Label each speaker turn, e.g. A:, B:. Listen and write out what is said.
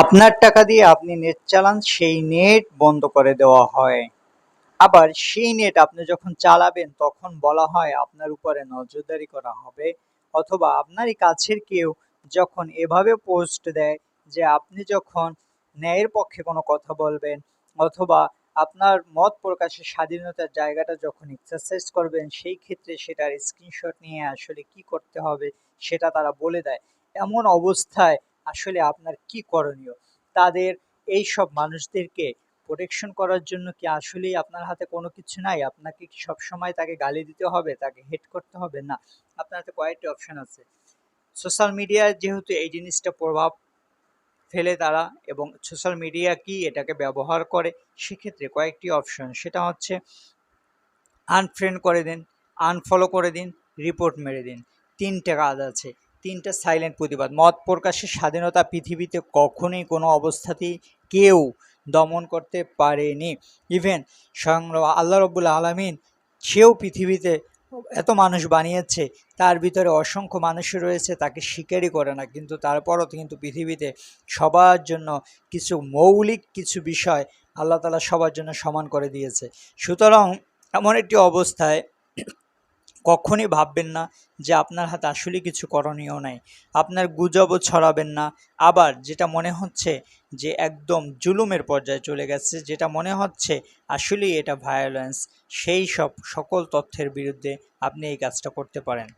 A: আপনার টাকা দিয়ে আপনি নেট চালান, সেই নেট বন্ধ করে দেওয়া হয়। আবার সেই নেট আপনি যখন চালাবেন, তখন বলা হয় আপনার উপরে নজরদারি করা হবে, অথবা আপনারই কাছের কেউ যখন এভাবে পোস্ট দেয় যে আপনি যখন ন্যায়ের পক্ষে কোনো কথা বলবেন, অথবা আপনার মত প্রকাশের স্বাধীনতার জায়গাটা যখন এক্সারসাইজ করবেন, সেই ক্ষেত্রে সেটার স্ক্রিনশট নিয়ে আসলে কি করতে হবে, সেটা তারা বলে দেয়। এমন অবস্থায় আসলে আপনার কি করণীয়? তাদের এই সব মানুষদেরকে প্রোটেকশন করার জন্য কি আসলেই আপনার হাতে কোনো কিছু নাই? আপনাকে কি সবসময় তাকে গালি দিতে হবে? তাকে হেট করতে হবে? না, আপনার হাতে কয়েকটি অপশান আছে। সোশ্যাল মিডিয়ায় যেহেতু এই জিনিসটা প্রভাব ফেলে তারা এবং সোশ্যাল মিডিয়া কি এটাকে ব্যবহার করে, সেক্ষেত্রে কয়েকটি অপশন সেটা হচ্ছে আনফ্রেন্ড করে দিন আনফলো করে দিন রিপোর্ট মেরে দিন। তিনটে কাজ আছে। তিনটে সাইলেন্ট প্রতিবাদ। মত প্রকাশের স্বাধীনতা পৃথিবীতে কখনোই কোনো অবস্থাতেই কেউ দমন করতে পারেনি। ইভেন স্বয়ং আল্লাহ রব্বুল আলমিন সেও পৃথিবীতে এত মানুষ বানিয়েছে, তার ভিতরে অসংখ্য মানুষ রয়েছে, তাকে স্বীকারই করে না। কিন্তু তারপরও কিন্তু পৃথিবীতে সবার জন্য কিছু মৌলিক কিছু বিষয় আল্লাহ তালা সবার জন্য সমান করে দিয়েছে। সুতরাং এমন একটি অবস্থায় কখনই ভাববেন না যে আপনার হাতে আসলে কিছু করণীয় নাই। আপনার গুজবও ছড়াবেন না। আবার যেটা মনে হচ্ছে যে একদম জুলুমের পর্যায়ে চলে গেছে, যেটা মনে হচ্ছে আসলেই এটা ভায়োলেন্স সেই সব সকল তথ্যের বিরুদ্ধে আপনি এই কাজটা করতে পারেন।